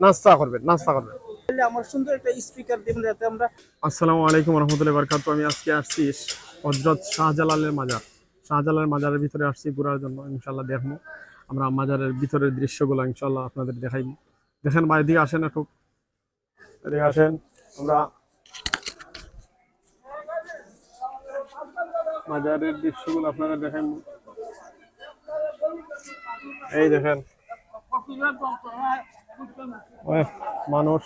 নাস্তা করবেন নাস্তা করবেন। আমার সুন্দর একটা স্পিকার দেবেন যাতে আমরা আসসালামু আলাইকুম রহমতুল্লাহ বরকাত। আমি আজকে আসছি হজরত শাহজালালের মাজার। শাহজালালের মাজারের ভিতরে আসছি ঘোরার জন্য ইনশাল্লাহ দেখব। আমরা মাজারের ভিতরের দৃশ্যগুলো ইনশাল্লাহ আপনাদের দেখাইব। দেখেন ভাই এদিকে আসেন একটু। এদিকে আসেন আমরা মাজারের দৃশ্যগুলো আপনাদের দেখাইব। এই দেখেন। মানুষ।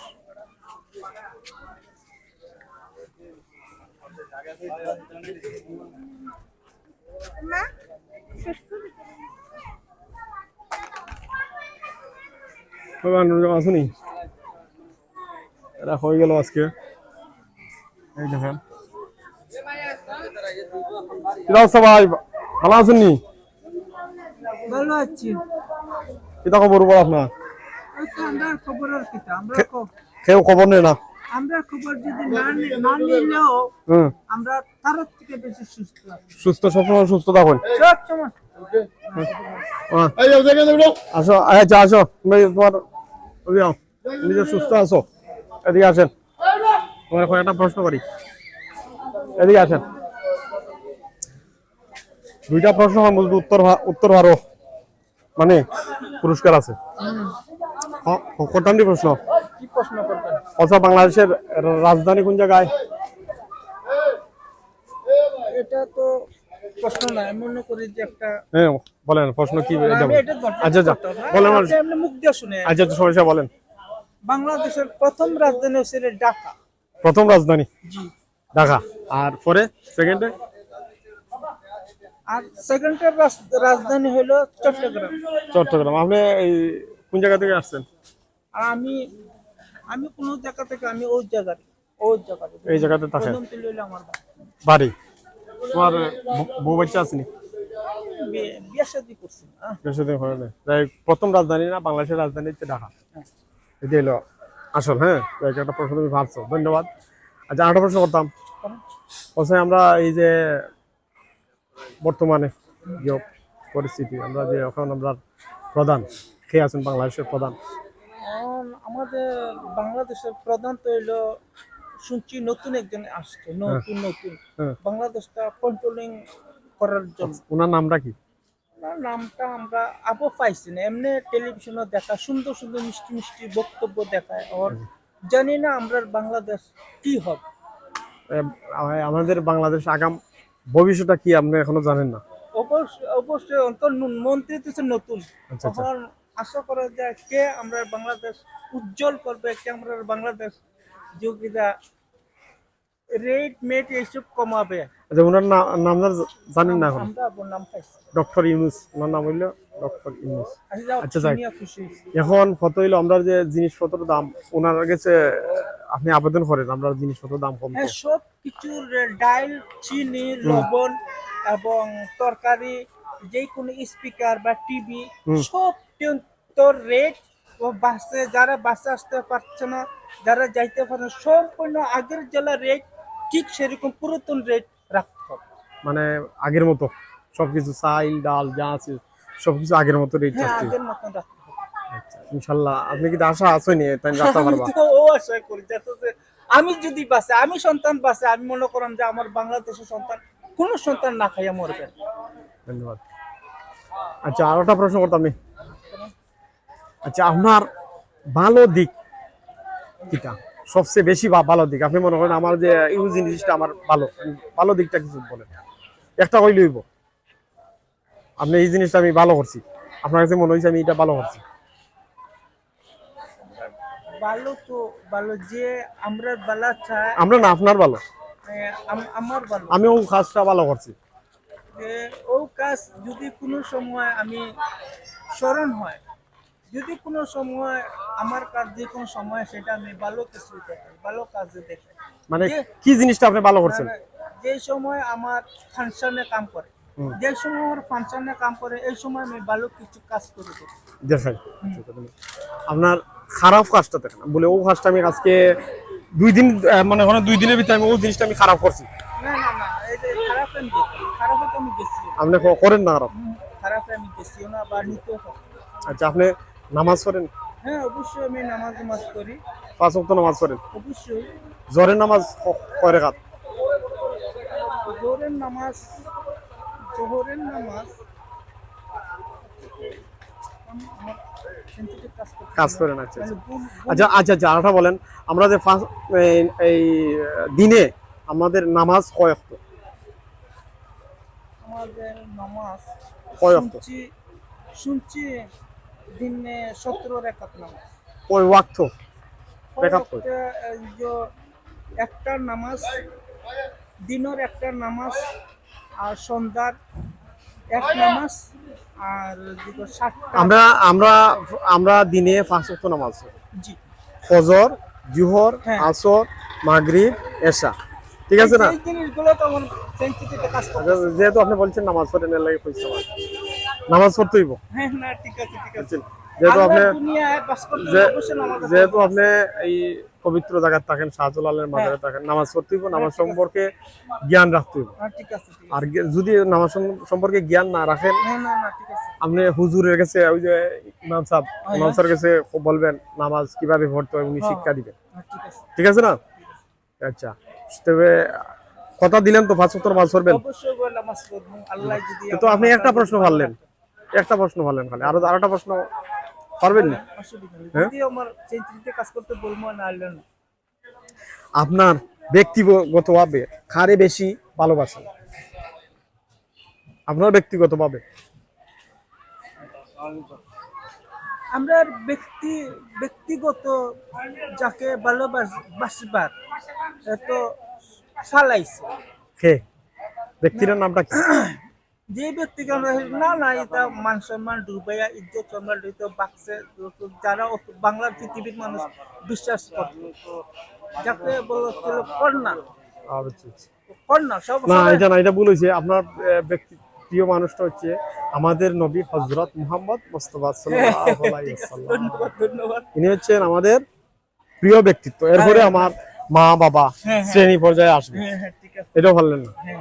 আসুনি এরা হয়ে গেল আজকে। এই দেখেন। ভাই ভালো আছেন নি? ভালো আছি। কিতা খবর বল আপনার? কেউ খবর নেই না। আমরা খবর যদি না নিলেও আমরা তার থেকে বেশি সুস্থ সুস্থ সবসময় সুস্থ থাকুন। সব। আসো আচ্ছা আসো। তোমার যে সুস্থ আছো? এদিকে আসেন। তোমার প্রশ্ন করি। এদিকে আসেন। দুইটা প্রশ্ন উত্তর উত্তর ভারো মানে পুরস্কার আছে। প্রশ্ন? আচ্ছা বাংলাদেশের রাজধানী কোন জায়গায়? এটা তো প্রশ্ন না আমি মনে করি যে একটা হ্যাঁ বলেন প্রশ্ন কি এটা আমি বলেন। এটা বলতে আচ্ছা আচ্ছা বলেন আপনি মুখ দিয়ে শুনে আচ্ছা আচ্ছা সমস্যা বলেন। বাংলাদেশের প্রথম রাজধানী হচ্ছে ঢাকা। প্রথম রাজধানী? জি। ঢাকা। আর পরে সেকেন্ডে আর সেকেন্ডের রাজধানী হলো চট্টগ্রাম। চট্টগ্রাম। আপনি এই কোন জায়গা থেকে আসছেন? আমি আমি কোন জায়গা থেকে আমি ওই জায়গার এই জায়গাতে থাকেন আমার বাড়ি। তোমার বউ- বাচ্চা আসেনি? বিয়ে বিয়ে শাদি করছি না। বেশিদিন হয় না প্রথম রাজধানী না বাংলাদেশের রাজধানী হচ্ছে ঢাকা। এটি হলো আসল হ্যাঁ? একটা প্রশ্ন তুমি ভাবছ। ধন্যবাদ। আচ্ছা আরেকটা প্রশ্ন করতাম। বলছে আমরা এই যে বর্তমানে যে পরিস্থিতি আমরা যে এখন আমরা প্রধান কে আছেন বাংলাদেশের প্রধান? আমাদের বাংলাদেশের প্রধান তো হইল শুনছি নতুন একজন আসছে নতুন নতুন। হ্যাঁ। বাংলাদেশটা কন্ট্রোলিং করার জন্য। ওনার নামটা কি? ওনার নামটা আমরা আবো পাইছি না এমনি টেলিভিশনে দেখা সুন্দর সুন্দর মিষ্টি মিষ্টি বক্তব্য দেখায়। আর জানি না আমরা বাংলাদেশ কি হবে। আমাদের বাংলাদেশ আগাম ভবিষ্যৎটা কি আপনি এখনও জানেন না? অবশ্যই অবশ্যই অন্তর মন্ত্রী তো নতুন। আচ্ছা, আচ্ছা। আশা করা যায় কে আমরা বাংলাদেশ উজ্জ্বল করবে কে আমরা বাংলাদেশ যোগিতা রেট মেট এইসব কমাবে। আচ্ছা ওনার না- জানেন না এখন? নাম ডক্টর ইউনুস ওনার নাম হইল ডক্টর ইউনুস। আচ্ছা আচ্ছা, খুশি এখন কত হইল? আমরা যে জিনিসপত্র দাম ওনার কাছে আপনি আবেদন করেন আমরা জিনিসপত্র দাম কম হ্যাঁ সব কিছুর ডাইল চিনি লবণ এবং তরকারি যে কোনো স্পিকার বা টিভি সব তোর রেট ও বাসে যারা বাসে আসতে পারছে না যারা যাইতে পারে না, সম্পূর্ণ আগের জেলা রেট ঠিক সেরকম পুরাতন রেট রাখতে হবে। মানে আগের মতো সবকিছু চাইল ডাল যা আছে সবকিছু আগের মতো রেট হ্যাঁ থাকছে আগের মতন রাখতে হবে। ইনশাল্লাহ আপনি কি আশা আসেনি তাই রাখতে পারবা ও আশা করি যাতে যে আমি যদি বাসে আমি সন্তান বাসে আমি মনে করেন যে আমার বাংলাদেশের সন্তান কোনো সন্তান না খাইয়া মরবে। ধন্যবাদ। আচ্ছা আর একটা প্রশ্ন করতাম আমি। আচ্ছা আপনার ভালো দিক কিটা? সবচেয়ে বেশি ভালো দিক। আপনি মনে করেন আমার যে ইউ জিনিসটা আমার ভালো। ভালো দিকটা কিছু বলেন। একটা কইলে হইব। আপনি এই জিনিসটা আমি ভালো করছি। আপনার কাছে মনে হয়েছে আমি এটা ভালো করছি। ভালো তো ভালো যে আমরা বালা চাই আমরা না আপনার ভালো। আমার ভালো। আমি ও কাজটা ভালো করছি। যে ও কাজ যদি কোনো সময় আমি স্মরণ হয় যদি কোনো সময় আমার কাজ যে কোনো সময় সেটা আমি ভালো কিছু দেখাই ভালো কাজে দেখাই মানে কি জিনিসটা আপনি ভালো করছেন? মানে যে সময় আমার ফাংশনে কাম করে। যে সময় আমার ফাংশনে কাম করে এই সময় আমি ভালো কিছু কাজ করে দেখাই আপনার খারাপ কাজটা দেখেন বলে ও কাজটা আমি আজকে দুই দিন মানে ওখানে দুই দিনের ভিতরে আমি ও জিনিসটা আমি খারাপ করছি। না না না এই যে খারাপ আমি খারাপে তো আমি গেছি। আপনি করেন না খারাপ। খারাপে আমি গেছিও না বা নিতেও হবে আচ্ছা আপনি নামাজ পড়েন হ্যাঁ অবশ্যই আমি নামাজ নামাজ করি পাঁচ ওয়াক্ত নামাজ পড়েন অবশ্যই জোহরের নামাজ কয় রেখাত জোহরের নামাজ জোহরের নামাজ কাজ। করেন আচ্ছা মানে আচ্ছা। ভুল- আচ্ছা আচ্ছা আচ্ছা বলেন আমরা যে ফার্স্ট এই- দিনে আমাদের নামাজ কয় ওয়াক্ত আমাদের নামাজ কয় ওয়াক্ত? শুনছি দিনে ওয়াক্ত রেখাত কয়? ওটা, এই যে একটা নামাজ দিনের একটা নামাজ আর সন্ধ্যার এক নামাজ আর সাতটা আমরা আমরা আমরা দিনে পাঁচ ওয়াক্ত নামাজ জি ফজর জুহর হ্যাঁ। আসর মাগরিব এশা ঠিক আছে না? যেহেতু আপনি বলছেন নামাজ পড়েন এর লাগে পয়সা। নামাজ পড়তে হইব। হ্যাঁ? যেহেতু আপনি যেহেতু আপনি এই পবিত্র জায়গায় থাকেন শাহজালালের মাজারে থাকেন নামাজ পড়তে হইব নামাজ সম্পর্কে জ্ঞান রাখতে হইব। হ্যাঁ আর যদি নামাজ সম্পর্কে জ্ঞান না রাখেন হ্যাঁ আপনি হুজুরের কাছে ওই যে ইমাম সাহেব ইমাম স্যার কাছে বলবেন নামাজ কীভাবে পড়তে হয় উনি শিক্ষা দিবেন। হ্যাঁ ঠিক আছে। না? আচ্ছা। তবে কথা দিলেন তো পাঁচ সত্তর আল্লাহ যদি তো আপনি একটা প্রশ্ন ভাবলেন? একটা প্রশ্ন ভাবলেন খালি আরও আরেকটা প্রশ্ন পারবেন হ্যাঁ? না। আপনার ব্যক্তিগতভাবে কারে বেশি ভালোবাসেন? আপনার ব্যক্তিগতভাবে? আমরা ব্যক্তি ব্যক্তিগত যাকে ভালোবাসবার তো চালাইছে কে? ব্যক্তির নামটা কি? যে ব্যক্তিকে আমরা না না এটা মান সম্মান ডুবাইয়া ইজ্জত সম্মান দিতে বাক্সে যারা বাংলার পৃথিবীর মানুষ বিশ্বাস করত তো যাকে বলছিল কন্যা। আচ্ছা, আচ্ছা। কন্যা সব না এটা না এটা হয়েছে আপনার ব্যক্তি প্রিয় মানুষটা হচ্ছে আমাদের নবী হজরত মুহাম্মদ মোস্তফা ইনি হচ্ছেন আমাদের প্রিয় ব্যক্তিত্ব। এরপরে আমার মা বাবা হ্যাঁ, হ্যাঁ। শ্রেণি পর্যায়ে আসবে। হ্যাঁ হ্যাঁ এটাও পারলেন না? হ্যাঁ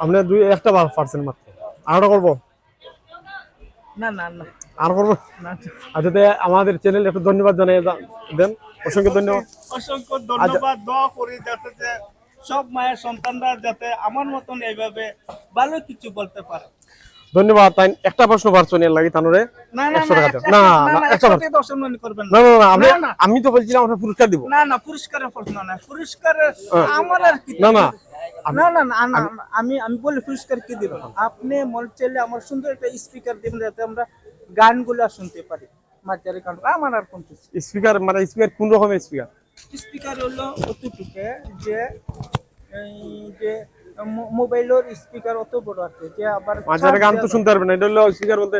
আপনি দুই একটা বার পারছেন মাত্র। আরও করব? না না না। আর করব? আচ্ছা আমাদের চ্যানেল একটু ধন্যবাদ জানিয়ে দেন। অসংখ্য ধন্যবাদ। অসংখ্য ধন্যবাদ। দোয়া করি যাতে সব মায়ের সন্তানরা যাতে আমার মতন এইভাবে ভালো কিছু বলতে পারে ধন্যবাদ তাই একটা প্রশ্ন পারছ এর লাগি তানরে না না একশো টাকা না না না, একটা বার একসাথে দর্শন মনে করবেন না না না না আমি তো বলছিলাম আপনার পুরস্কার দিব না না পুরস্কারের প্রশ্ন না পুরস্কারের হ্যাঁ। আমার আর কি না, না, না আমি আমি বলি পুরস্কার কি দিব আপনি মন চাইলে আমার সুন্দর একটা স্পিকার দিবেন যাতে আমরা গানগুলো শুনতে পারি মাঝারি গান আমার আর কোন স্পিকার মানে স্পিকার কোন রকমের স্পিকার স্পিকার হলো অতটুকু যে যে মোবাইলের স্পিকার অত বড় আছে যে আবার মাঝারে গান তো শুনতে পারবেন না এটা হলো স্পিকার বলতে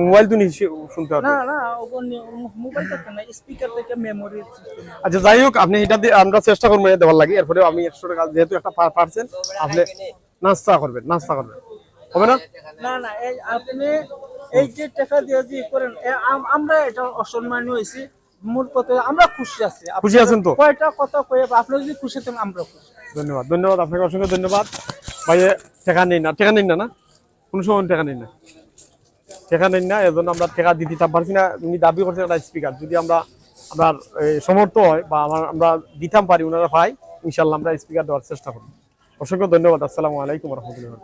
মোবাইল তো নিয়ে শুনতে পারবেন না না মোবাইল থাকে না স্পিকার থেকে মেমোরি আচ্ছা যাই হোক আপনি এটা দিয়ে আমরা চেষ্টা করব দেওয়ার লাগে এরপরে আমি একশো টাকা যেহেতু একটা পারছেন আপনি নাস্তা করবেন নাস্তা করবেন। হবে না? না না এই আপনি এই যে টাকা দিয়ে যে করেন আমরা এটা অসম্মানীয় হয়েছি। মূল কথা আমরা খুশি আছি। খুশি আছেন তো? কয়টা কথা কয়ে আপনি যদি খুশি থাকেন আমরা খুশি। ধন্যবাদ। ধন্যবাদ, আপনাকে অসংখ্য ধন্যবাদ। ভাই ঠেকা নিন না, ঠেকা নিন না না? কোনো সময় ঠেকা নিন না। ঠেকা নিন না, এজন্য আমরা ঠেকা দিতে পারছি না। উনি দাবি করছেন একটা স্পিকার যদি আমরা আপনার সমর্থ হয় বা আমার, আমরা দিতাম পারি ওনারা পাই ইনশাল্লাহ আমরা স্পিকার দেওয়ার চেষ্টা করব। অসংখ্য ধন্যবাদ। আসসালামু আলাইকুম রহমতুল্লাহ